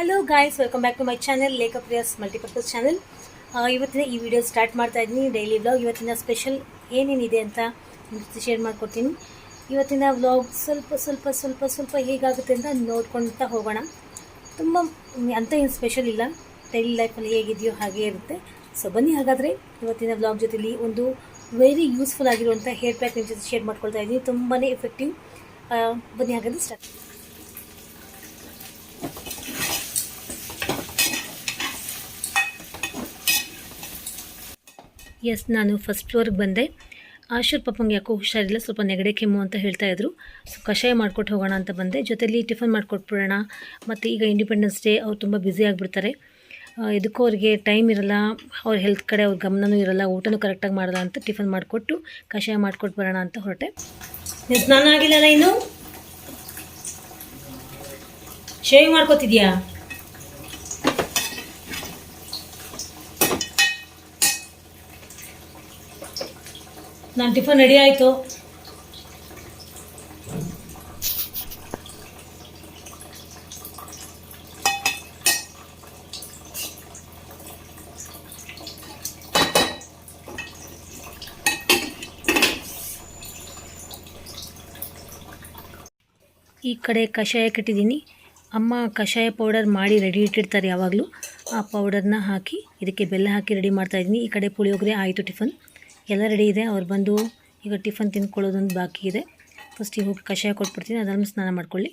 Hello guys welcome back to my channel Lekha Priya's multipurpose channel ಇವತ್ತಿನ ಈ video start ಮಾಡ್ತಾ ಇದ್ದೀನಿ. Daily vlog ಇವತ್ತಿನ ಸ್ಪೆಷಲ್ ಏನೇನಿದೆ ಅಂತ ಶೇರ್ ಮಾಡ್ಕೊಡ್ತೀನಿ. ಇವತ್ತಿನ ವ್ಲಾಗ್ ಸ್ವಲ್ಪ ಸ್ವಲ್ಪ ಸ್ವಲ್ಪ ಸ್ವಲ್ಪ ಹೇಗಾಗುತ್ತೆ ಅಂತ ನೋಡ್ಕೊಳ್ತಾ ಹೋಗೋಣ. ತುಂಬ, ಅಂತ ಏನು ಸ್ಪೆಷಲ್ ಇಲ್ಲ. ಡೈಲಿ ಲೈಫಲ್ಲಿ ಹೇಗಿದೆಯೋ ಹಾಗೇ ಇರುತ್ತೆ. ಸೊ ಬನ್ನಿ ಹಾಗಾದರೆ ಇವತ್ತಿನ ವ್ಲಾಗ್ ಜೊತೆಲಿ ಒಂದು ವೆರಿ ಯೂಸ್ಫುಲ್ ಆಗಿರುವಂಥ ಹೇರ್ ಪ್ಯಾಕ್ ನಿಮ್ಮ ಜೊತೆ ಶೇರ್ ಮಾಡ್ಕೊಳ್ತಾ ಇದ್ದೀನಿ. ತುಂಬಾ ಎಫೆಕ್ಟಿವ್ ಬನ್ನಿ ಹಾಗಾದರೆ ಸ್ಟಾರ್ಟ್ ಎಸ್ ನಾನು ಫಸ್ಟ್ ಫ್ಲೋರ್ಗೆ ಬಂದೆ. ಆಶೂರ್ ಪಾಪಂಗೆ ಯಾಕೋ ಹುಷಾರಿಲ್ಲ, ಸ್ವಲ್ಪ ನೆಗಡೆ ಕೆಮ್ಮು ಅಂತ ಹೇಳ್ತಾ ಇದ್ರು. ಸೊ ಕಷಾಯ ಮಾಡ್ಕೊಟ್ಟು ಹೋಗೋಣ ಅಂತ ಬಂದೆ. ಜೊತೆಲಿ ಟಿಫನ್ ಮಾಡಿಕೊಟ್ಬಿಡೋಣ ಮತ್ತು ಈಗ ಇಂಡಿಪೆಂಡೆನ್ಸ್ ಡೇ ಅವ್ರು ತುಂಬ ಬ್ಯುಸಿ ಆಗಿಬಿಡ್ತಾರೆ. ಇದಕ್ಕೂ ಅವ್ರಿಗೆ ಟೈಮ್ ಇರಲ್ಲ. ಅವ್ರ ಹೆಲ್ತ್ ಕಡೆ ಅವ್ರ ಗಮನವೂ ಇರಲ್ಲ. ಊಟನೂ ಕರೆಕ್ಟಾಗಿ ಮಾಡಲ್ಲ ಅಂತ ಟಿಫನ್ ಮಾಡಿಕೊಟ್ಟು ಕಷಾಯ ಮಾಡಿಕೊಟ್ಟು ಬರೋಣ ಅಂತ ಹೊರಟೆ. ನೀನ್ ಸ್ನಾನ ಆಗಿಲ್ಲಲ್ಲ ಇನ್ನು? ಶೇವಿಂಗ್ ಮಾಡ್ಕೋತಿದ್ಯಾ? ನಾನು ಟಿಫನ್ ರೆಡಿ ಆಯಿತು. ಈ ಕಡೆ ಕಷಾಯ ಕಟ್ಟಿದ್ದೀನಿ. ಅಮ್ಮ ಕಷಾಯ ಪೌಡರ್ ಮಾಡಿ ರೆಡಿ ಇಟ್ಟಿರ್ತಾರೆ ಯಾವಾಗಲೂ. ಆ ಪೌಡರ್ನ ಹಾಕಿ ಇದಕ್ಕೆ ಬೆಲ್ಲ ಹಾಕಿ ರೆಡಿ ಮಾಡ್ತಾಯಿದ್ದೀನಿ ಈ ಕಡೆ ಪುಳಿಯೋಗರೆ ಆಯಿತು ಟಿಫನ್. ಎಲ್ಲ ರೆಡಿ ಇದೆ. ಅವ್ರು ಬಂದು ಈಗ ಟಿಫನ್ ತಿಂದ್ಕೊಳ್ಳೋದೊಂದು ಬಾಕಿ ಇದೆ. ಫಸ್ಟ್ ಈಗ ಹೋಗಿ ಕಷಾಯ ಕೊಟ್ಬಿಡ್ತೀನಿ. ಅದನ್ನು ಸ್ನಾನ ಮಾಡ್ಕೊಳ್ಳಿ.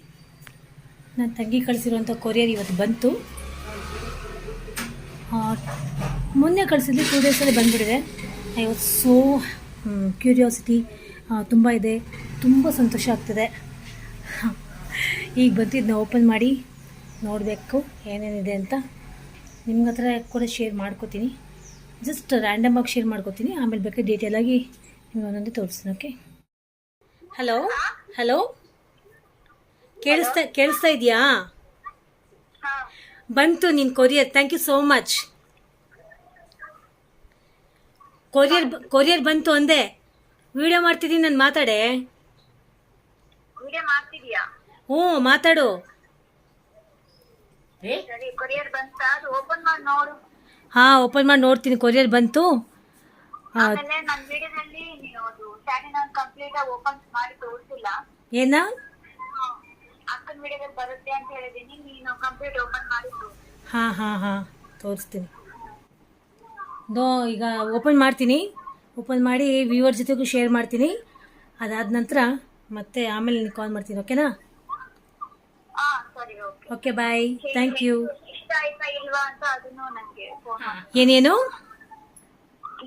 ನಾನು ತಂಗಿ ಕಳಿಸಿರುವಂಥ ಕೊರಿಯರ್ ಇವತ್ತು ಬಂತು. ಮೊನ್ನೆ ಕಳಿಸಿದ್ವಿ ಟೂ ಡೇಸಲ್ಲಿ ಬಂದುಬಿಟ್ಟಿದೆ. ಐ ವಾಸ್ ಸೋ ಕ್ಯೂರಿಯಾಸಿಟಿ ತುಂಬ ಇದೆ. ತುಂಬ ಸಂತೋಷ ಆಗ್ತಿದೆ. ಈಗ ಬಂದಿದ್ದನ್ನ ಓಪನ್ ಮಾಡಿ ನೋಡಬೇಕು ಏನೇನಿದೆ ಅಂತ. ನಿಮ್ಮ ಹತ್ರ ಕೂಡ ಶೇರ್ ಮಾಡ್ಕೋತೀನಿ. ಜಸ್ಟ್ ರ್ಯಾಂಡಮ್ ಆಗಿ ಶೇರ್ ಮಾಡ್ಕೋತೀನಿ. ಆಮೇಲೆ ಬೇಕಾದ್ರೆ ಡೀಟೇಲಾಗಿ ನಿಮ್ಗೆ ಒಂದೊಂದೇ ತೋರಿಸ್ತೀನಿ ಓಕೆ ಹಲೋ ಹಲೋ ಕೇಳಿಸ್ತಾ ಕೇಳಿಸ್ತಾ ಇದೆಯಾ? ಬಂತು ನಿನ್ನ courier thank you so much courier courier ಬಂತು ಅಂದೆ. ವಿಡಿಯೋ ಮಾಡ್ತಿದ್ದೀನಿ ನಾನು ಮಾತಾಡೆ. ಹ್ಞೂ ಮಾತಾಡು. ಕೊರಿಯರ್ ಬಂತಾ. ಅದು ಓಪನ್ ಮಾಡಿ ನೋಡು. ಹಾಂ ಓಪನ್ ಮಾಡಿ ನೋಡ್ತೀನಿ. ಕೊರಿಯರ್ ಬಂತು. ಆಮೇಲೆ ನನ್ ವಿಡಿಯೋದಲ್ಲಿ ನೀವು ಅದು ಸ್ಯಾನಿನ ಕಂಪ್ಲೀಟ್ ಆಗಿ ಓಪನ್ ಮಾಡಿ ತೋರಿಸಿಲ್ಲ. ಏನ? ಅಕ್ಕನ ವಿಡಿಯೋದಲ್ಲಿ ಬರುತ್ತೆ ಅಂತ ಹೇಳಿದೀನಿ. ನೀನು ಕಂಪ್ಲೀಟ್ ಓಪನ್ ಮಾಡಿ ತೋರ್ಸು. ಹಾಂ ಹಾಂ ಹಾಂ ತೋರಿಸ್ತೀನಿ. ನೋ ಈಗ ಓಪನ್ ಮಾಡ್ತೀನಿ. ಓಪನ್ ಮಾಡಿ ವ್ಯೂವರ್ ಜೊತೆಗೂ ಶೇರ್ ಮಾಡ್ತೀನಿ. ಅದಾದ ನಂತರ ಮತ್ತೆ ಆಮೇಲೆ ನಿನಗೆ ಕಾಲ್ ಮಾಡ್ತೀನಿ ಓಕೆನಾ ಹಾ ಸರಿ okay okay bye thank you ಆಯ್ತಾ ಇಲ್ವಾ ಅಂತ ಅದನ್ನು ನಂಗೆ ಏನೇನು?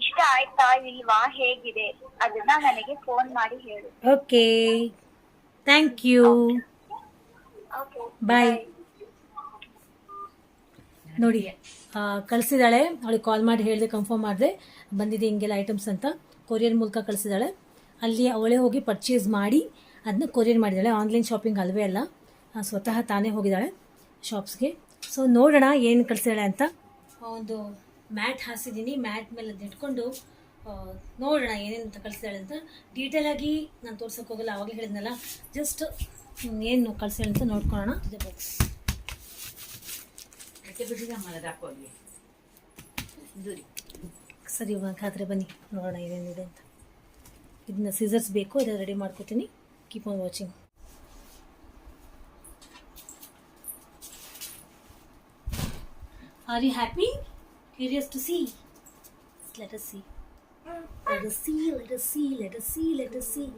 ಇಷ್ಟ ಆಯ್ತಾ ಇಲ್ವಾ ಹೇಗಿದೆ? ಅದನ್ನ ನನಗೆ ಫೋನ್ ಮಾಡಿ ಹೇಳು. Okay. Thank you okay bye ನೋಡಿ ಕಳ್ಸಿದಾಳೆ ಕಳಿಸಿದಾಳೆ ಅವಳಿಗೆ ಕಾಲ್ ಮಾಡಿ ಹೇಳಿದೆ ಕನ್ಫರ್ಮ್ ಮಾಡಿದೆ. ಬಂದಿದೆ ಹಿಂಗೆಲ್ಲ ಐಟಮ್ಸ್ ಅಂತ. ಕೊರಿಯರ್ ಮೂಲಕ ಕಳಿಸಿದಾಳೆ ಅಲ್ಲಿ ಅವಳೇ ಹೋಗಿ ಪರ್ಚೇಸ್ ಮಾಡಿ ಅದನ್ನ ಕೊರಿಯರ್ ಮಾಡಿದಾಳೆ ಆನ್ಲೈನ್ ಶಾಪಿಂಗ್ ಅಲ್ವೇ ಅಲ್ಲ. ಸ್ವತಃ ತಾನೇ ಹೋಗಿದ್ದಾಳೆ ಶಾಪ್ಸ್ಗೆ ಸೊ ನೋಡೋಣ ಏನು ಕಳಿಸಿದಾಳೆ ಅಂತ. ಒಂದು ಮ್ಯಾಟ್ ಹಾಸಿದ್ದೀನಿ ಮ್ಯಾಟ್ ಮೇಲೆ ಅದು ಇಟ್ಕೊಂಡು ನೋಡೋಣ ಏನೇನು ಅಂತ ಕಳಿಸ್ತಾಳೆ ಅಂತ. ಡೀಟೇಲಾಗಿ ನಾನು ತೋರ್ಸೋಕೆ ಹೋಗಲ್ಲ ಆವಾಗಲೇ ಹೇಳಿದ್ನಲ್ಲ. ಜಸ್ಟ್ ಏನು ಕಳಿಸಿದಾಳೆ ಅಂತ ನೋಡ್ಕೊಳ್ಳೋಣ ಇದೆ ಬಾಕ್ಸ್ ಸರಿ ಖಾತ್ರೆ ಬನ್ನಿ. ನೋಡೋಣ ಏನೇನಿದೆ ಅಂತ. ಇದನ್ನ ಸೀಸರ್ಸ್ ಬೇಕು ಅದನ್ನು ರೆಡಿ ಮಾಡ್ಕೋತೀನಿ. Keep on watching are you happy curious to see let us see let us see let us see let us see let us see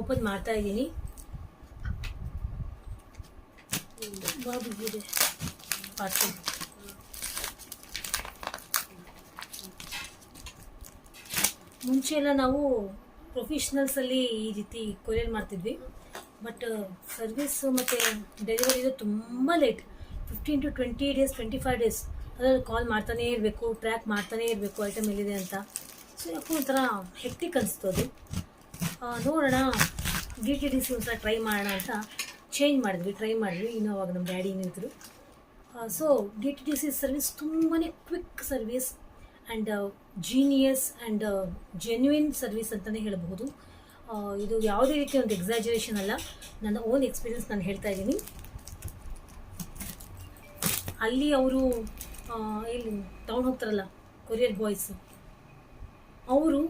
open ಮಾಡ್ತಾ ಇದ್ದೀನಿ ಬಾಬುಗಿದೆ ಪಾರ್ಸಲ್ ಮುಂಚೆ ಎಲ್ಲ ನಾವು ಪ್ರೊಫೆಷ್ನಲ್ಸಲ್ಲಿ ಈ ರೀತಿ ಕೊರಿಯರ್ ಮಾಡ್ತಿದ್ವಿ. ಬಟ್ ಸರ್ವಿಸ್ ಮತ್ತು ಡೆಲಿವರಿ ತುಂಬ late fifteen to twenty days twenty five days ಅದರಲ್ಲಿ ಕಾಲ್ ಮಾಡ್ತಾನೇ ಇರಬೇಕು ಟ್ರ್ಯಾಕ್ ಮಾಡ್ತಾನೇ ಇರಬೇಕು ಐಟಮ್ ಎಲ್ಲಿದೆ ಅಂತ. ಸೊ ಯಾಕೋ ಒಂಥರ ಹೆಕ್ಟಿಕ್ ಅನಿಸ್ತು ಅದು. ನೋಡೋಣ. ಡಿ ಟಿ ಡಿ ಸಿ ಒಂದ್ಸಲ ಟ್ರೈ ಮಾಡೋಣ ಅಂತ ಚೇಂಜ್ ಮಾಡಿದ್ವಿ ಟ್ರೈ ಮಾಡಿದ್ವಿ. ಇನ್ನೂ ಅವಾಗ ನಮ್ಮ ಡ್ಯಾಡಿ ಏನಿದ್ರು so D T D C service ತುಂಬಾ quick service and genius and genuine service ಅಂತಲೇ ಹೇಳಬಹುದು. ಇದು ಯಾವುದೇ ರೀತಿ ಒಂದು ಎಕ್ಸಾಜುರೇಷನ್ ಅಲ್ಲ. ನನ್ನ ಓನ್ ಎಕ್ಸ್ಪೀರಿಯನ್ಸ್ ನಾನು ಹೇಳ್ತಾ ಇದ್ದೀನಿ. ಅಲ್ಲಿ ಅವರು ಇಲ್ಲಿ ತಗೊಂಡು ಹೋಗ್ತಾರಲ್ಲ ಕೊರಿಯರ್ ಬಾಯ್ಸ್ ಅವರು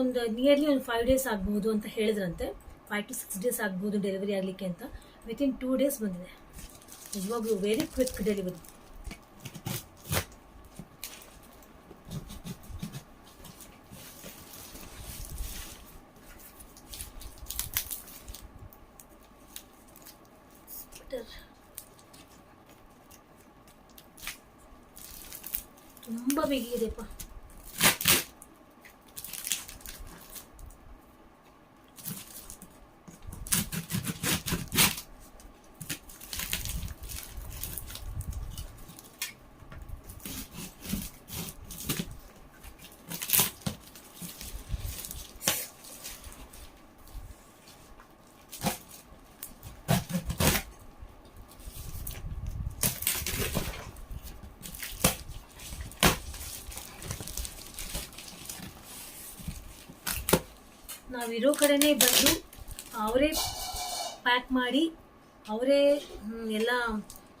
ಒಂದು ನಿಯರ್ಲಿ ಒಂದು ಫೈವ್ ಡೇಸ್ ಆಗ್ಬೋದು ಅಂತ ಹೇಳಿದ್ರಂತೆ. ಫೈವ್ ಟು ಸಿಕ್ಸ್ ಡೇಸ್ ಆಗ್ಬೋದು ಡೆಲಿವರಿ ಆಗಲಿಕ್ಕೆ ಅಂತ. ವಿತಿನ್ ಟೂ ಡೇಸ್ ಬಂದಿದೆ. ನಿಜವಾಗ್ಲೂ ವೆರಿ ಕ್ವಿಕ್ ಡೆಲಿವರಿ ತುಂಬ ನಾವಿರೋ ಕಡೆನೇ ಬಂದು ಅವರೇ ಪ್ಯಾಕ್ ಮಾಡಿ, ಅವರೇ ಎಲ್ಲ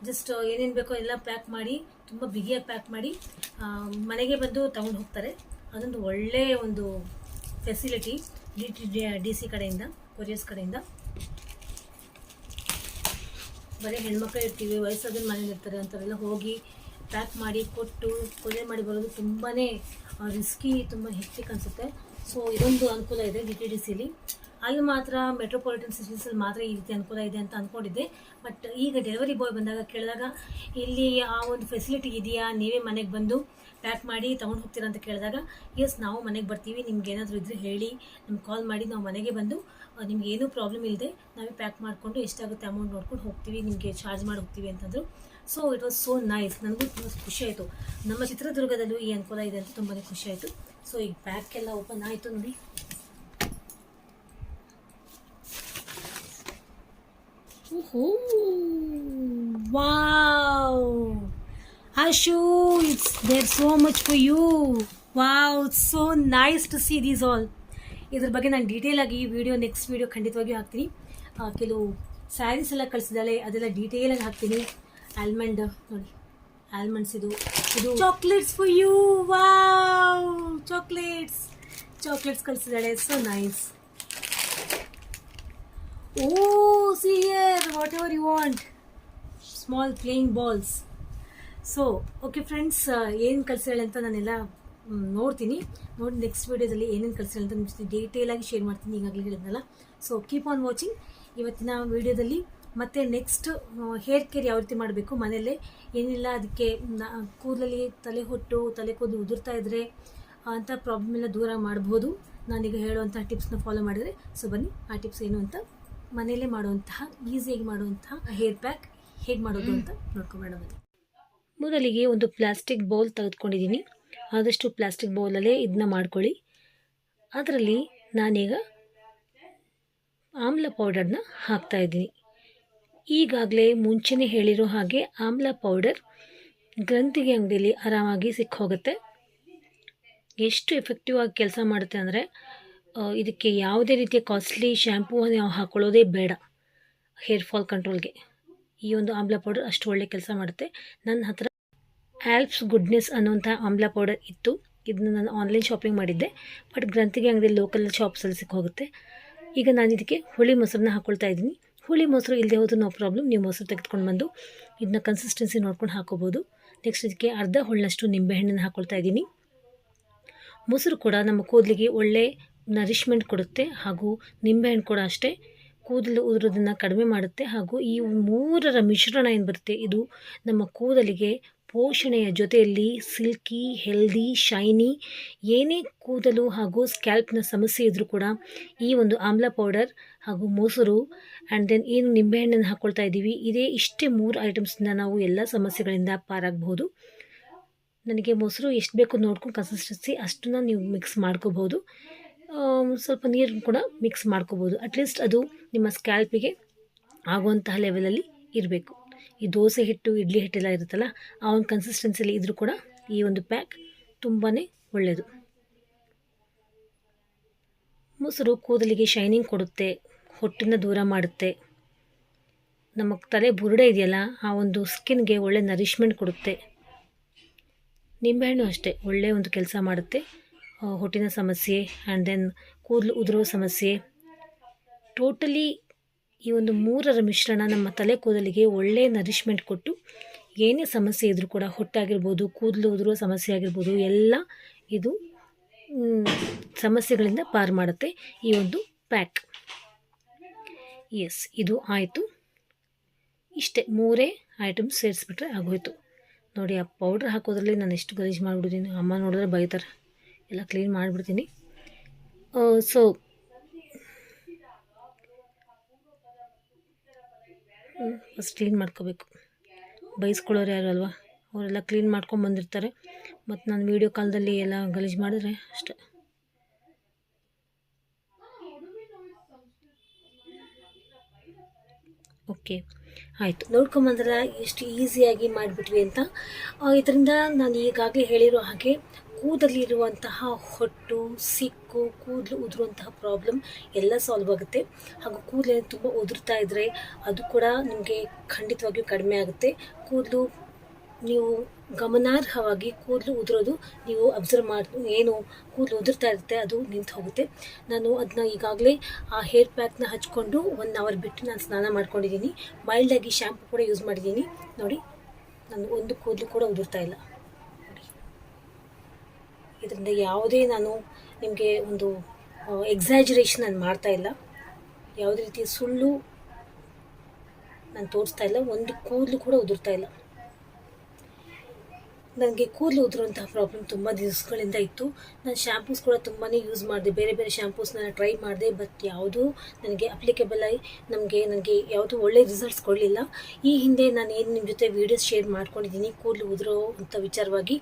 ಜಸ್ಟ್ ಏನೇನು ಬೇಕೋ ಎಲ್ಲ ಪ್ಯಾಕ್ ಮಾಡಿ, ತುಂಬ ಬಿಗಿಯಾಗಿ ಪ್ಯಾಕ್ ಮಾಡಿ ಮನೆಗೆ ಬಂದು ತಗೊಂಡು ಹೋಗ್ತಾರೆ. ಅದೊಂದು ಒಳ್ಳೆಯ ಒಂದು facility D T D C ಕಡೆಯಿಂದ ಕೊರಿಯರ್ಸ್ ಕಡೆಯಿಂದ. ಬರೀ ಹೆಣ್ಮಕ್ಳು ಇರ್ತೀವಿ ವಯಸ್ಸಾದ ಮನೇಲಿ ಇರ್ತಾರೆ ಅಂಥವೆಲ್ಲ ಹೋಗಿ ಪ್ಯಾಕ್ ಮಾಡಿ, ಕೊಟ್ಟು ಕೊರಿಯರ್ ಮಾಡಿ ಬರೋದು ತುಂಬಾ ರಿಸ್ಕಿ ತುಂಬ ಹೆಚ್ಚಿಗೆ ಅನಿಸುತ್ತೆ. ಸೊ ಇದೊಂದು ಅನುಕೂಲ ಇದೆ ಡಿ ಟಿ ಡಿ ಸಿಲಿ ಅಲ್ಲಿ. ಮಾತ್ರ ಮೆಟ್ರೋಪಾಲಿಟನ್ ಸಿಟೀಸಲ್ಲಿ ಮಾತ್ರ ಈ ರೀತಿ ಅನುಕೂಲ ಇದೆ ಅಂತ ಅಂದ್ಕೊಂಡಿದ್ದೆ ಬಟ್ ಈಗ ಡೆಲಿವರಿ ಬಾಯ್ ಬಂದಾಗ ಕೇಳಿದಾಗ, ಇಲ್ಲಿ ಆ ಒಂದು ಫೆಸಿಲಿಟಿ ಇದೆಯಾ? ನೀವೇ ಮನೆಗೆ ಬಂದು ಪ್ಯಾಕ್ ಮಾಡಿ ತೊಗೊಂಡು ಹೋಗ್ತೀರಾ ಅಂತ ಕೇಳಿದಾಗ ಎಸ್ ನಾವು ಮನೆಗೆ ಬರ್ತೀವಿ. ನಿಮ್ಗೆ ಏನಾದರೂ ಇದ್ದರೆ ಹೇಳಿ. ನಿಮ್ಗೆ ಕಾಲ್ ಮಾಡಿ ನಾವು ಮನೆಗೆ ಬಂದು ನಿಮ್ಗೆ ಏನೂ ಪ್ರಾಬ್ಲಮ್ ಇಲ್ಲದೆ ನಾವೇ ಪ್ಯಾಕ್ ಮಾಡಿಕೊಂಡು ಎಷ್ಟಾಗುತ್ತೆ ಅಮೌಂಟ್ ನೋಡ್ಕೊಂಡು ಹೋಗ್ತೀವಿ. ನಿಮಗೆ ಚಾರ್ಜ್ ಮಾಡಿ ಹೋಗ್ತೀವಿ ಅಂತಂದರು. So it was so nice ನನಗೂ ತುಂಬ ಖುಷಿ ಆಯಿತು. ನಮ್ಮ ಚಿತ್ರದುರ್ಗದಲ್ಲೂ ಈ ಅನುಕೂಲ ಇದೆ ಅಂತ ತುಂಬಾ ಖುಷಿ ಆಯಿತು. ಸೊ ಈಗ ಪ್ಯಾಕ್ ಎಲ್ಲ ಓಪನ್ ಆಯಿತು ನೋಡಿ. Wow Ashu, it's there so much for you wow so nice to see these all. ಇದ್ರ ಬಗ್ಗೆ ನಾನು ಡೀಟೇಲ್ ಆಗಿ ಈ ವಿಡಿಯೋ ನೆಕ್ಸ್ಟ್ ವಿಡಿಯೋ ಖಂಡಿತವಾಗಿಯೂ ಹಾಕ್ತೀನಿ. ಕೆಲವು ಸ್ಯಾರೀಸ್ ಎಲ್ಲ ಕಳಿಸಿದಾಳೆ ಅದೆಲ್ಲ ಡೀಟೇಲ್ ಆಗಿ ಹಾಕ್ತೀನಿ. ಆಲ್ಮಂಡ್ ನೋಡಿ ಆಲ್ಮಂಡ್ಸ್ ಇದು. ಇದು chocolates for you wow chocolates chocolates ಕಳಿಸಿದಾಳೆ so nice oh see here whatever you want small playing balls so okay friends ಏನು ಕಳಿಸಿದಾಳೆ ಅಂತ ನಾನೆಲ್ಲ ನೋಡ್ತೀನಿ. ನೋಡಿ ನೆಕ್ಸ್ಟ್ ವೀಡಿಯೋದಲ್ಲಿ ಏನೇನು ಕಳಿಸಿದಾಳೆ ಅಂತ ನಿಮ್ಮ ಜೊತೆ ಡೀಟೇಲಾಗಿ ಶೇರ್ ಮಾಡ್ತೀನಿ. ಈಗಾಗಲೇ ಹೇಳಿದ್ನಲ್ಲ. ಸೊ ಕೀಪ್ ಆನ್ ವಾಚಿಂಗ್ ಇವತ್ತಿನ ವಿಡಿಯೋದಲ್ಲಿ ಮತ್ತೆ ನೆಕ್ಸ್ಟ್ ಹೇರ್ ಕೇರ್ ಯಾವ ರೀತಿ ಮಾಡಬೇಕು ಮನೆಯಲ್ಲೇ? ಏನಿಲ್ಲ, ಅದಕ್ಕೆ ಕೂದಲಲ್ಲಿ ತಲೆ ಹೊಟ್ಟು, ತಲೆ ಕೂದಲು ಉದುರ್ತಾ ಇದ್ದರೆ ಅಂಥ ಪ್ರಾಬ್ಲಮ್ ಎಲ್ಲ ದೂರ ಮಾಡ್ಬೋದು. ನಾನೀಗ ಹೇಳುವಂಥ ಟಿಪ್ಸ್ನ ಫಾಲೋ ಮಾಡಿದರೆ ಸೊ ಬನ್ನಿ, ಆ ಟಿಪ್ಸ್ ಏನು ಅಂತ ಮನೆಯಲ್ಲೇ ಮಾಡುವಂತಹ ಈಸಿಯಾಗಿ ಮಾಡುವಂತಹ ಹೇರ್ ಪ್ಯಾಕ್ ಹೇಗೆ ಮಾಡೋದು ಅಂತ ನೋಡ್ಕೊಂಬೇಡ ಬನ್ನಿ. ಮೊದಲಿಗೆ ಒಂದು ಪ್ಲಾಸ್ಟಿಕ್ ಬೌಲ್ ತೆಗೆದುಕೊಂಡಿದ್ದೀನಿ. ಆದಷ್ಟು ಪ್ಲಾಸ್ಟಿಕ್ ಬೌಲಲ್ಲೇ ಇದನ್ನ ಮಾಡ್ಕೊಳ್ಳಿ. ಅದರಲ್ಲಿ ನಾನೀಗ ಆಮ್ಲ ಪೌಡರ್ನ ಹಾಕ್ತಾ ಇದ್ದೀನಿ. ಈಗಾಗಲೇ ಮುಂಚೆನೇ ಹೇಳಿರೋ ಹಾಗೆ ಆಮ್ಲ ಪೌಡರ್ ಗ್ರಂಥಿಗೆ ಅಂಗಡಿಯಲ್ಲಿ ಆರಾಮಾಗಿ ಸಿಕ್ಕೋಗುತ್ತೆ. ಎಷ್ಟು ಎಫೆಕ್ಟಿವ್ ಆಗಿ ಕೆಲಸ ಮಾಡುತ್ತೆ ಅಂದರೆ ಇದಕ್ಕೆ ಯಾವುದೇ ರೀತಿಯ ಕಾಸ್ಟ್ಲಿ ಶ್ಯಾಂಪೂ ನಾವು ಹಾಕೊಳ್ಳೋದೇ ಬೇಡ. ಹೇರ್ ಫಾಲ್ ಕಂಟ್ರೋಲ್ಗೆ ಈ ಒಂದು ಆಮ್ಲ ಪೌಡರ್ ಅಷ್ಟು ಒಳ್ಳೆ ಕೆಲಸ ಮಾಡುತ್ತೆ. ನನ್ನ ಹತ್ರ ಆಲ್ಪ್ಸ್ ಗುಡ್ನೆಸ್ ಅನ್ನುವಂಥ ಆಮ್ಲ ಪೌಡರ್ ಇತ್ತು. ಇದನ್ನ ನಾನು ಆನ್ಲೈನ್ ಶಾಪಿಂಗ್ ಮಾಡಿದ್ದೆ. ಬಟ್ ಗ್ರಂಥಿಗೆ ಅಂಗಡಿ ಲೋಕಲ್ ಶಾಪ್ಸಲ್ಲಿ ಸಿಕ್ಕೋಗುತ್ತೆ. ಈಗ ನಾನು ಇದಕ್ಕೆ ಹುಳಿ ಮೊಸರನ್ನ ಹಾಕ್ಕೊಳ್ತಾ ಇದ್ದೀನಿ. ಹುಳಿ ಮೊಸರು ಇಲ್ಲದೆ ಹೋದ್ರೂ ನೋ ಪ್ರಾಬ್ಲಮ್ ನೀವು ಮೊಸರು ತೆಗೆದುಕೊಂಡು ಬಂದು ಇದನ್ನ ಕನ್ಸಿಸ್ಟೆನ್ಸಿ ನೋಡ್ಕೊಂಡು ಹಾಕೋಬೋದು. ನೆಕ್ಸ್ಟ್ ಇದಕ್ಕೆ ಅರ್ಧ ಹೊಳ್ಳಷ್ಟು ನಿಂಬೆಹಣ್ಣನ್ನು ಹಾಕ್ಕೊಳ್ತಾ ಇದ್ದೀನಿ. ಮೊಸರು ಕೂಡ ನಮ್ಮ ಕೂದಲಿಗೆ ಒಳ್ಳೆ ನರಿಷ್ಮೆಂಟ್ ಕೊಡುತ್ತೆ ಹಾಗೂ ನಿಂಬೆಹಣ್ಣು ಕೂಡ ಅಷ್ಟೇ. ಕೂದಲು ಉದುರೋದನ್ನು ಕಡಿಮೆ ಮಾಡುತ್ತೆ ಹಾಗೂ ಈ ಮೂರರ ಮಿಶ್ರಣ ಏನು ಬರುತ್ತೆ? ಇದು ನಮ್ಮ ಕೂದಲಿಗೆ ಪೋಷಣೆಯ ಜೊತೆಯಲ್ಲಿ ಸಿಲ್ಕಿ, ಹೆಲ್ದಿ, ಶೈನಿ, ಏನೇ ಕೂದಲು ಹಾಗೂ ಸ್ಕ್ಯಾಲ್ಪ್ನ ಸಮಸ್ಯೆ ಇದ್ದರೂ ಕೂಡ ಈ ಒಂದು ಆಮ್ಲ ಪೌಡರ್ ಹಾಗೂ ಮೊಸರು ಆ್ಯಂಡ್ ದೆನ್ ಏನು ನಿಂಬೆಹಣ್ಣನ್ನು ಹಾಕ್ಕೊಳ್ತಾ ಇದ್ದೀವಿ. ಇದೇ ಇಷ್ಟೇ ಮೂರು ಐಟಮ್ಸ್ನ ನಾವು ಎಲ್ಲ ಸಮಸ್ಯೆಗಳಿಂದ ಪಾರಾಗಬಹುದು. ನನಗೆ ಮೊಸರು ಎಷ್ಟು ಬೇಕು ನೋಡ್ಕೊಂಡು ಕನ್ಸಿಸ್ಟೆನ್ಸಿ ಅಷ್ಟನ್ನ ನೀವು ಮಿಕ್ಸ್ ಮಾಡ್ಕೋಬೋದು ಸ್ವಲ್ಪ ನೀರನ್ನು ಕೂಡ ಮಿಕ್ಸ್ ಮಾಡ್ಕೋಬೋದು ಅಟ್ಲೀಸ್ಟ್ ಅದು ನಿಮ್ಮ ಸ್ಕ್ಯಾಲ್ಪಿಗೆ ಆಗುವಂತಹ ಲೆವೆಲಲ್ಲಿ ಇರಬೇಕು. ಈ ದೋಸೆ ಹಿಟ್ಟು, ಇಡ್ಲಿ ಹಿಟ್ಟೆಲ್ಲ ಇರುತ್ತಲ್ಲ ಆ ಒಂದು ಕನ್ಸಿಸ್ಟೆನ್ಸಿಲಿ ಇದ್ದರೂ ಕೂಡ ಈ ಒಂದು ಪ್ಯಾಕ್ ತುಂಬಾ ಒಳ್ಳೆಯದು ಮೊಸರು ಕೂದಲಿಗೆ ಶೈನಿಂಗ್ ಕೊಡುತ್ತೆ, ಹೊಟ್ಟಿನ ದೂರ ಮಾಡುತ್ತೆ. ನಮ್ಮ ತಲೆ ಬುರುಡೆ ಇದೆಯಲ್ಲ, ಆ ಒಂದು ಸ್ಕಿನ್ಗೆ ಒಳ್ಳೆ ನರಿಶ್ಮೆಂಟ್ ಕೊಡುತ್ತೆ. ನಿಂಬೆಹಣ್ಣು ಅಷ್ಟೇ ಒಳ್ಳೆಯ ಒಂದು ಕೆಲಸ ಮಾಡುತ್ತೆ. ಹೊಟ್ಟಿನ ಸಮಸ್ಯೆ ಆ್ಯಂಡ್ ದೆನ್ ಕೂದಲು ಉದುರೋ ಸಮಸ್ಯೆ. ಟೋಟಲಿ ಈ ಒಂದು ಮೂರರ ಮಿಶ್ರಣ ನಮ್ಮ ತಲೆ ಕೂದಲಿಗೆ ಒಳ್ಳೆಯ ನರಿಶ್ಮೆಂಟ್ ಕೊಟ್ಟು ಏನೇ ಸಮಸ್ಯೆ ಇದ್ದರೂ ಕೂಡ ಹೊಟ್ಟಾಗಿರ್ಬೋದು, ಕೂದಲು ಉದುರುವ ಸಮಸ್ಯೆ ಆಗಿರ್ಬೋದು, ಎಲ್ಲ ಇದು ಸಮಸ್ಯೆಗಳಿಂದ ಪಾರು ಮಾಡುತ್ತೆ ಈ ಒಂದು ಪ್ಯಾಕ್ ಎಸ್ ಇದು ಆಯಿತು. ಇಷ್ಟೇ, ಮೂರೇ ಐಟಮ್ಸ್ ಸೇರಿಸ್ಬಿಟ್ರೆ ಆಗೋಯ್ತು. ನೋಡಿ, ಆ ಪೌಡ್ರ್ ಹಾಕೋದ್ರಲ್ಲಿ ನಾನು ಎಷ್ಟು ಗಲೀಜು ಮಾಡಿಬಿಡ್ತೀನಿ ಅಮ್ಮ ನೋಡಿದ್ರೆ ಬೈತಾರೆ. ಎಲ್ಲ ಕ್ಲೀನ್ ಮಾಡಿಬಿಡ್ತೀನಿ. ಸೊ ಫಸ್ಟ್ ಕ್ಲೀನ್ ಮಾಡ್ಕೋಬೇಕು. ಬೈಸ್ಕೊಳ್ಳೋರು ಯಾರು ಅಲ್ವಾ? ಅವರೆಲ್ಲ ಕ್ಲೀನ್ ಮಾಡ್ಕೊಂಡು ಬಂದಿರ್ತಾರೆ. ಮತ್ತು ನಾನು ವೀಡಿಯೋ ಕಾಲದಲ್ಲಿ ಎಲ್ಲ ಗಲೀಜು ಮಾಡಿದ್ರೆ ಅಷ್ಟೆ. ಓಕೆ ಆಯಿತು. ನೋಡ್ಕೊಂಬಂದ್ರಲ್ಲ ಎಷ್ಟು ಈಸಿಯಾಗಿ ಮಾಡಿಬಿಟ್ವಿ ಅಂತ. ಇದರಿಂದ ನಾನು ಈಗಾಗಲೇ ಹೇಳಿರೋ ಹಾಗೆ ಕೂದಲಿರುವಂತಹ ಹೊಟ್ಟು, ಸಿಕ್ಕು, ಕೂದಲು ಉದುರುವಂತಹ ಪ್ರಾಬ್ಲಮ್ ಎಲ್ಲ ಸಾಲ್ವ್ ಆಗುತ್ತೆ. ಹಾಗೂ ಕೂದಲು ತುಂಬ ಉದುರ್ತಾ ಇದ್ದರೆ ಅದು ಕೂಡ ನಿಮಗೆ ಖಂಡಿತವಾಗಿಯೂ ಕಡಿಮೆ ಆಗುತ್ತೆ. ಕೂದಲು ನೀವು ಗಮನಾರ್ಹವಾಗಿ ಕೂದಲು ಉದುರೋದು ನೀವು ಅಬ್ಸರ್ವ್ ಮಾಡಿ, ಏನು ಕೂದಲು ಉದುರ್ತಾ ಇರುತ್ತೆ ಅದು ನಿಂತು ಹೋಗುತ್ತೆ. ನಾನು ಅದನ್ನ ಈಗಾಗಲೇ ಆ ಹೇರ್ ಪ್ಯಾಕ್ನ ಹಚ್ಕೊಂಡು ಒನ್ ಅವರ್ ಬಿಟ್ಟು ನಾನು ಸ್ನಾನ ಮಾಡ್ಕೊಂಡಿದ್ದೀನಿ. ಮೈಲ್ಡಾಗಿ ಶ್ಯಾಂಪು ಕೂಡ ಯೂಸ್ ಮಾಡಿದ್ದೀನಿ. ನೋಡಿ, ನಾನು ಒಂದು ಕೂದಲು ಕೂಡ ಉದುರ್ತಾ ಇಲ್ಲ. ಇದರಿಂದ ಯಾವುದೇ ನಾನು ನಿಮಗೆ ಒಂದು ಎಕ್ಸಾಜರೇಷನ್ ನಾನು ಮಾಡ್ತಾ ಇಲ್ಲ. ಯಾವುದೇ ರೀತಿ ಸುಳ್ಳು ನಾನು ತೋರಿಸ್ತಾ ಇಲ್ಲ, ಒಂದು ಕೂದಲು ಕೂಡ ಉದುರ್ತಾ ಇಲ್ಲ. ನನಗೆ ಕೂದಲು ಉದುರುವಂತಹ ಪ್ರಾಬ್ಲಮ್ ತುಂಬ ದಿವಸಗಳಿಂದ ಇತ್ತು. ನಾನು ಶ್ಯಾಂಪೂಸ್ ಕೂಡ ತುಂಬಾ ಯೂಸ್ ಮಾಡಿದೆ. ಬೇರೆ ಬೇರೆ ಶ್ಯಾಂಪೂಸ್ನ ಟ್ರೈ ಮಾಡಿದೆ ಬಟ್ ಯಾವುದೂ ನನಗೆ ಅಪ್ಲಿಕೇಬಲ್ ಆಗಿ ನಮಗೆ, ನನಗೆ ಯಾವುದೂ ಒಳ್ಳೆ ರಿಸಲ್ಟ್ಸ್ ಕೊಡಲಿಲ್ಲ. ಈ ಹಿಂದೆ ನಾನು ಏನು ನಿಮ್ಮ ಜೊತೆ ವೀಡಿಯೋಸ್ ಶೇರ್ ಮಾಡ್ಕೊಂಡಿದ್ದೀನಿ, ಕೂದಲು ಉದುರೋ ಅಂತ ವಿಚಾರವಾಗಿ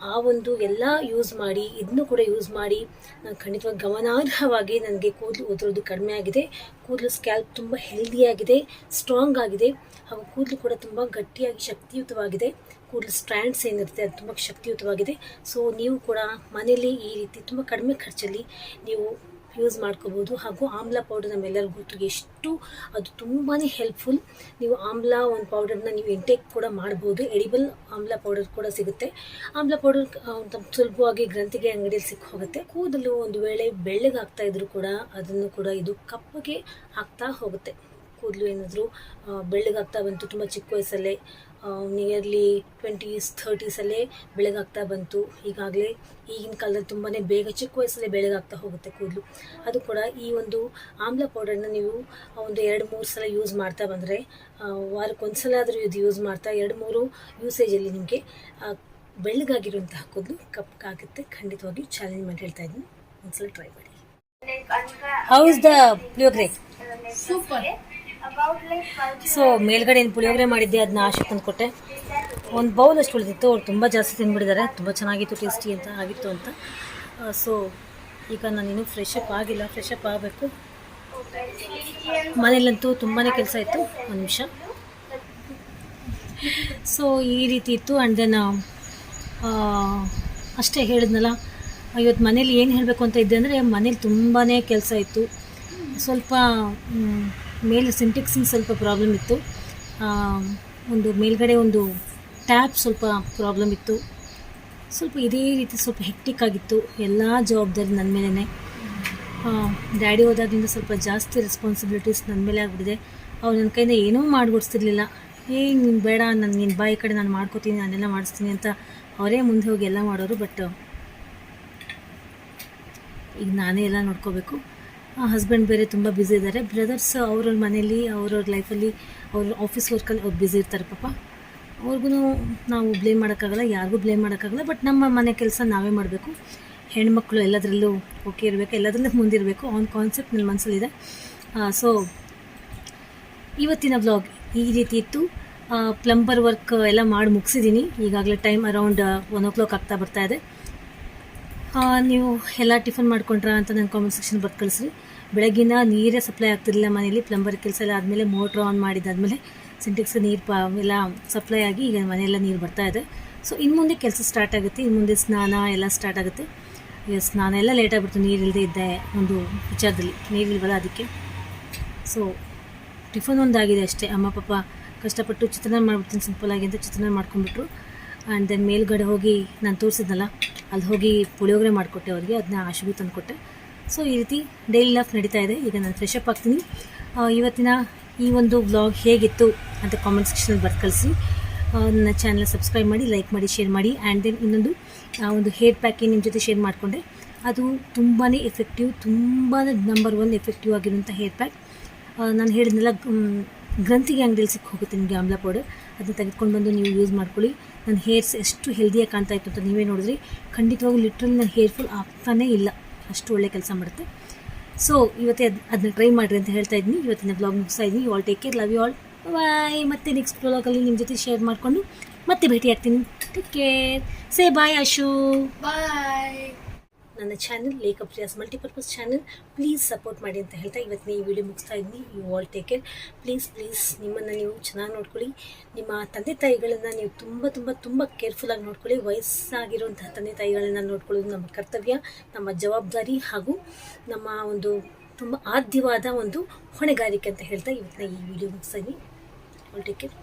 ಆ ಒಂದು ಎಲ್ಲ ಯೂಸ್ ಮಾಡಿ ಇದನ್ನು ಕೂಡ ಯೂಸ್ ಮಾಡಿ, ನಾನು ಖಂಡಿತವಾಗಿ ಗಮನಾರ್ಹವಾಗಿ ನನಗೆ ಕೂದಲು ಉದುರೋದು ಕಡಿಮೆ ಆಗಿದೆ. ಕೂದಲು ಸ್ಕ್ಯಾಲ್ಪ್ ತುಂಬ ಹೆಲ್ದಿಯಾಗಿದೆ ಸ್ಟ್ರಾಂಗ್ ಆಗಿದೆ. ಹಾಗೂ ಕೂದಲು ಕೂಡ ತುಂಬ ಗಟ್ಟಿಯಾಗಿ ಶಕ್ತಿಯುತವಾಗಿದೆ. ಕೂದಲು ಸ್ಟ್ರ್ಯಾಂಡ್ಸ್ ಏನಿರುತ್ತೆ ಅದು ತುಂಬ ಶಕ್ತಿಯುತವಾಗಿದೆ. ಸೊ ನೀವು ಕೂಡ ಮನೆಯಲ್ಲಿ ಈ ರೀತಿ ತುಂಬ ಕಡಿಮೆ ಖರ್ಚಲ್ಲಿ ನೀವು ಯೂಸ್ ಮಾಡ್ಕೋಬೋದು. ಹಾಗೂ ಆಮ್ಲ ಪೌಡರ್ ನಮ್ಮೆಲ್ಲರಿಗೂ ಗೊತ್ತು ಎಷ್ಟು, ಅದು ತುಂಬಾ ಹೆಲ್ಪ್ಫುಲ್ ನೀವು ಆಮ್ಲ ಒಂದು ಪೌಡರ್ನ ನೀವು ಇಂಟೇಕ್ ಕೂಡ ಮಾಡ್ಬೋದು. ಎಡಿಬಲ್ ಆಮ್ಲ ಪೌಡರ್ ಕೂಡ ಸಿಗುತ್ತೆ. ಆಮ್ಲ ಪೌಡರ್ ಸುಲಭವಾಗಿ ಗ್ರಂಥಿಗೆ ಅಂಗಡಿಯಲ್ಲಿ ಸಿಕ್ಕ ಹೋಗುತ್ತೆ ಕೂದಲು ಒಂದು ವೇಳೆ ಬೆಳ್ಳಗಾಗ್ತಾ ಇದ್ರು ಕೂಡ ಅದನ್ನು ಕೂಡ ಇದು ಕಪ್ಪಗೆ ಹಾಕ್ತಾ ಹೋಗುತ್ತೆ. ಕೂದಲು ಏನಾದರೂ ಬೆಳ್ಳಗಾಗ್ತಾ ಬಂತು ತುಂಬ ಚಿಕ್ಕ ವಯಸ್ಸಲ್ಲೇ. ನಿಯರ್ಲಿ ಟ್ವೆಂಟೀಸ್ ಥರ್ಟೀಸಲ್ಲೇ ಬೆಳಗಾಗ್ತಾ ಬಂತು. ಈಗಾಗಲೇ ಈಗಿನ ಕಾಲದಲ್ಲಿ ತುಂಬಾ ಬೇಗ ಚಿಕ್ಕ ವಯಸ್ಸಲ್ಲೇ ಬೆಳಗಾಗ್ತಾ ಹೋಗುತ್ತೆ ಕೂದಲು. ಅದು ಕೂಡ ಈ ಒಂದು ಆಮ್ಲ ಪೌಡರ್ನ ನೀವು ಒಂದು ಎರಡು ಮೂರು ಸಲ ಯೂಸ್ ಮಾಡ್ತಾ ಬಂದರೆ ವಾರಕ್ಕೊಂದು ಸಲ ಆದರೂ ಇದು ಯೂಸ್ ಮಾಡ್ತಾ ಎರಡು ಮೂರು ಯೂಸೇಜಲ್ಲಿ ನಿಮಗೆ ಬೆಳ್ಳಗಾಗಿರುವಂತಹ ಕೂದಲು ಕಪ್ಪಗಾಗುತ್ತೆ ಖಂಡಿತವಾಗಿ ಚಾಲೆಂಜ್ ಮಾಡಿ ಹೇಳ್ತಾ ಇದ್ದೀನಿ. ಒಂದ್ಸಲ ಟ್ರೈ ಮಾಡಿ. How is the super so ಮೇಲ್ಗಡೆ ಏನು ಪುಳಿಯೋಗರೆ ಮಾಡಿದ್ದೆ ಅದನ್ನ ಆಶೆ ತಂದುಕೊಟ್ಟೆ. ಒಂದು ಬೌಲ್ ಅಷ್ಟು ಉಳಿದಿತ್ತು, ಅವ್ರು ತುಂಬ ಜಾಸ್ತಿ ತಿಂದುಬಿಟ್ಟಿದ್ದಾರೆ ತುಂಬ ಚೆನ್ನಾಗಿತ್ತು ಟೇಸ್ಟಿ ಅಂತ ಆಗಿತ್ತು ಅಂತ. ಸೊ ಈಗ ನಾನು ಫ್ರೆಶ್ ಅಪ್ ಆಗಿಲ್ಲ. ಫ್ರೆಶ್ ಅಪ್ ಆಗಬೇಕು. ಮನೇಲಂತೂ ತುಂಬಾ ಕೆಲಸ ಇತ್ತು, ಒಂದು ನಿಮಿಷ. ಸೊ ಈ ರೀತಿ ಇತ್ತು. ಆ್ಯಂಡ್ ದೆನ್ ಅಷ್ಟೇ ಹೇಳಿದ್ನಲ್ಲ ಇವತ್ತು ಮನೇಲಿ ಏನು ಹೇಳಬೇಕು ಅಂತ ಇದ್ದೆ ಅಂದರೆ, ಮನೇಲಿ ತುಂಬಾ ಕೆಲಸ ಇತ್ತು. ಸ್ವಲ್ಪ ಮೇಲೆ ಸಿಂಟೆಕ್ಸಿನ ಸ್ವಲ್ಪ ಪ್ರಾಬ್ಲಮ್ ಇತ್ತು. ಒಂದು ಮೇಲ್ಗಡೆ ಒಂದು ಟ್ಯಾಪ್ ಸ್ವಲ್ಪ ಪ್ರಾಬ್ಲಮ್ ಇತ್ತು. ಸ್ವಲ್ಪ ಇದೇ ರೀತಿ ಸ್ವಲ್ಪ ಹೆಕ್ಟಿಕ್ ಆಗಿತ್ತು ಎಲ್ಲ ಜವಾಬ್ದಾರಿ ನನ್ನ ಮೇಲೇ ಡ್ಯಾಡಿ ಹೋದಾಗಿಂದ ಸ್ವಲ್ಪ ಜಾಸ್ತಿ ರೆಸ್ಪಾನ್ಸಿಬಿಲಿಟೀಸ್ ನನ್ನ ಮೇಲೆ ಆಗಿಬಿಟ್ಟಿದೆ. ಅವ್ರು ನನ್ನ ಕೈಯಿಂದ ಏನೂ ಮಾಡಿಬಿಡ್ಸ್ತಿರ್ಲಿಲ್ಲ ಏ ನೀನು ಬೇಡ, ನಾನು ನಿನ್ನ ಬಾಯಿ ಕಡೆ ನಾನು ಮಾಡ್ಕೋತೀನಿ, ನಾನೆಲ್ಲ ಮಾಡಿಸ್ತೀನಿ ಅಂತ ಅವರೇ ಮುಂದೆ ಹೋಗಿ ಎಲ್ಲ ಮಾಡೋರು ಬಟ್ ಈಗ ನಾನೇ ಎಲ್ಲ ನೋಡ್ಕೋಬೇಕು. ಹಸ್ಬೆಂಡ್ ಬೇರೆ ತುಂಬ ಬ್ಯುಸಿ ಇದ್ದಾರೆ. ಬ್ರದರ್ಸ್ ಅವ್ರವ್ರ ಮನೇಲಿ, ಅವ್ರವ್ರ ಲೈಫಲ್ಲಿ ಅವ್ರ ಆಫೀಸ್ ವರ್ಕಲ್ಲಿ ಅವ್ರು ಬ್ಯುಸಿ ಇರ್ತಾರೆ ಪಾಪ. ಅವ್ರಿಗೂ ನಾವು ಬ್ಲೇಮ್ ಮಾಡೋಕ್ಕಾಗಲ್ಲ, ಯಾರಿಗೂ ಬ್ಲೇಮ್ ಮಾಡೋಕ್ಕಾಗಲ್ಲ ಬಟ್ ನಮ್ಮ ಮನೆ ಕೆಲಸ ನಾವೇ ಮಾಡಬೇಕು. ಹೆಣ್ಮಕ್ಳು ಎಲ್ಲದರಲ್ಲೂ ಓಕೆ ಇರಬೇಕು, ಎಲ್ಲದರಲ್ಲೂ ಮುಂದಿರಬೇಕು ಆನ್ ಕಾನ್ಸೆಪ್ಟ್ ನನ್ನ ಮನಸ್ಸಲ್ಲಿದೆ ಸೊ ಇವತ್ತಿನ ಬ್ಲಾಗ್ ಈ ರೀತಿ ಇತ್ತು. ಪ್ಲಂಬರ್ ವರ್ಕ್ ಎಲ್ಲ ಮಾಡಿ ಮುಗಿಸಿದ್ದೀನಿ ಈಗಾಗಲೇ time around one o'clock ಆಗ್ತಾ ಬರ್ತಾ ಇದೆ. ನೀವು ಎಲ್ಲ ಟಿಫನ್ ಮಾಡ್ಕೊಂಡ್ರಾ ಅಂತ ನನ್ನ ಕಾಮೆಂಟ್ ಸೆಕ್ಷನ್ ಬರ್ದು ಕಳಿಸ್ರಿ. ಬೆಳಗಿನ ನೀರೇ ಸಪ್ಲೈ ಆಗ್ತಿರಲಿಲ್ಲ ಮನೇಲಿ ಪ್ಲಂಬರ್ ಕೆಲಸ ಎಲ್ಲ ಆದಮೇಲೆ ಮೋಟ್ರ್ ಆನ್ ಮಾಡಿದಾದಮೇಲೆ ಸಿಂಟೆಕ್ಸ್ ನೀರು ಪ ಎಲ್ಲ ಸಪ್ಲೈ ಆಗಿ ಈಗ ಮನೆಯೆಲ್ಲ ನೀರು ಬರ್ತಾ ಇದೆ. ಸೊ ಇನ್ನು ಮುಂದೆ ಕೆಲಸ ಸ್ಟಾರ್ಟ್ ಆಗುತ್ತೆ. ಇನ್ನು ಮುಂದೆ ಸ್ನಾನ ಎಲ್ಲ ಸ್ಟಾರ್ಟ್ ಆಗುತ್ತೆ. ಈಗ ಸ್ನಾನ ಎಲ್ಲ ಲೇಟ್ ಆಗಿಬಿಡ್ತು. ನೀರಿಲ್ಲದೆ ಇದ್ದೆ ಒಂದು ವಿಚಾರದಲ್ಲಿ. ನೀರಿಲ್ವಲ್ಲ ಅದಕ್ಕೆ. ಸೊ ಟಿಫನ್ ಒಂದಾಗಿದೆ ಅಷ್ಟೇ. ಅಮ್ಮ, ಪಾಪ ಕಷ್ಟಪಟ್ಟು ಚಿತ್ರಾನ್ನ ಮಾಡ್ಬಿಡ್ತೀನಿ ಸಿಂಪಲಾಗಿ ಅಂತ ಚಿತ್ರಾನ್ನ ಮಾಡ್ಕೊಂಡ್ಬಿಟ್ರು. ಆ್ಯಂಡ್ ದೆನ್ ಮೇಲ್ಗಡೆ ಹೋಗಿ ನಾನು ತೋರಿಸಿದ್ನಲ್ಲ, ಅಲ್ಲಿ ಹೋಗಿ ಪುಳಿಯೋಗರೆ ಮಾಡಿಕೊಟ್ಟೆ ಅವರಿಗೆ. ಅದನ್ನ ಆಶುಗೂ ತಂದುಕೊಟ್ಟೆ. ಸೊ ಈ ರೀತಿ ಡೈಲಿ ಲೈಫ್ ನಡೀತಾ ಇದೆ. ಈಗ ನಾನು ಫ್ರೆಶ್ ಅಪ್ ಆಗ್ತೀನಿ. ಇವತ್ತಿನ ಈ ಒಂದು ವ್ಲಾಗ್ ಹೇಗಿತ್ತು ಅಂತ ಕಾಮೆಂಟ್ ಸೆಕ್ಷನಲ್ಲಿ ಬರ್ದು ಕಳಿಸಿ. ನನ್ನ ಚಾನಲ್ ಸಬ್ಸ್ಕ್ರೈಬ್ ಮಾಡಿ ಲೈಕ್ ಮಾಡಿ ಶೇರ್ ಮಾಡಿ. ಆ್ಯಂಡ್ ದೆನ್ ಇನ್ನೊಂದು ಒಂದು ಹೇರ್ ಪ್ಯಾಕಿಂಗ್ ನಿಮ್ಮ ಜೊತೆ ಶೇರ್ ಮಾಡಿಕೊಂಡೆ. ಅದು ತುಂಬಾ ಎಫೆಕ್ಟಿವ್ ತುಂಬಾ ನಂಬರ್ ಒನ್ ಎಫೆಕ್ಟಿವ್ ಆಗಿರುವಂಥ ಹೇರ್ ಪ್ಯಾಕ್ ನಾನು ಹೇಳಿದ್ನೆಲ್ಲ ಗ್ರಂಥಿಗೆ ಅಂಗಡಿಯಲ್ಲಿ ಸಿಕ್ಕ ಹೋಗುತ್ತೆ ನಿಮಗೆ ಆಮ್ಲ ಪೌಡರ್ ಅದನ್ನ ತೆಗೆದುಕೊಂಡು ಬಂದು ನೀವು ಯೂಸ್ ಮಾಡ್ಕೊಳ್ಳಿ. ನನ್ನ ಹೇರ್ಸ್ ಎಷ್ಟು ಹೆಲ್ದಿಯಾಗಿ ಕಾಣ್ತಾ ಇತ್ತು ಅಂತ ನೀವೇ ನೋಡಿದ್ರಿ. ಖಂಡಿತವಾಗೂ ಲಿಟ್ರಲ್ಲಿ ನನ್ನ ಹೇರ್ ಫುಲ್ ಆಗ್ತಾನೇ ಇಲ್ಲ. ಅಷ್ಟು ಒಳ್ಳೆ ಕೆಲಸ ಮಾಡುತ್ತೆ. ಸೊ ಇವತ್ತೇ ಅದು ಅದನ್ನ ಟ್ರೈ ಮಾಡಿರಿ ಅಂತ ಹೇಳ್ತಾ ಇದ್ದೀನಿ ಇವತ್ತಿನ ಬ್ಲಾಗ್ ಮುಗಿಸ್ತಾ ಇದ್ದೀನಿ all take care love you all bye ಮತ್ತೆ ನೆಕ್ಸ್ಟ್ ಬ್ಲಾಗಲ್ಲಿ ನಿಮ್ಮ ಜೊತೆ ಶೇರ್ ಮಾಡಿಕೊಂಡು ಮತ್ತೆ ಭೇಟಿ ಆಗ್ತೀನಿ ಟೇಕ್ ಕೇರ್ ಸೇ ಬಾಯ್ ಅಶು ಬಾಯ್ ನನ್ನ channel Lekha Priya's multipurpose channel please support ಮಾಡಿ ಅಂತ ಹೇಳ್ತಾ ಇವತ್ತಿನ ಈ ವಿಡಿಯೋ ಮುಗಿಸ್ತಾ ಇದ್ದೀನಿ you all take care please please ನಿಮ್ಮನ್ನು ನೀವು ಚೆನ್ನಾಗಿ ನೋಡ್ಕೊಳ್ಳಿ. ನಿಮ್ಮ ತಂದೆ ತಾಯಿಗಳನ್ನು ನೀವು ತುಂಬ ತುಂಬ ತುಂಬ ಕೇರ್ಫುಲ್ಲಾಗಿ ನೋಡ್ಕೊಳ್ಳಿ. ವಯಸ್ಸಾಗಿರುವಂತಹ ತಂದೆ ತಾಯಿಗಳನ್ನು ನೋಡ್ಕೊಳ್ಳೋದು ನಮ್ಮ ಕರ್ತವ್ಯ, ನಮ್ಮ ಜವಾಬ್ದಾರಿ ಹಾಗೂ ನಮ್ಮ ಒಂದು ತುಂಬ ಆದ್ಯವಾದ ಒಂದು ಹೊಣೆಗಾರಿಕೆ ಅಂತ ಹೇಳ್ತಾ ಇವತ್ತಿನ ಈ ವಿಡಿಯೋ ಮುಗಿಸ್ತಾ ಇದ್ದೀನಿ ಆಲ್ ಟೇಕ್ ಕೇರ್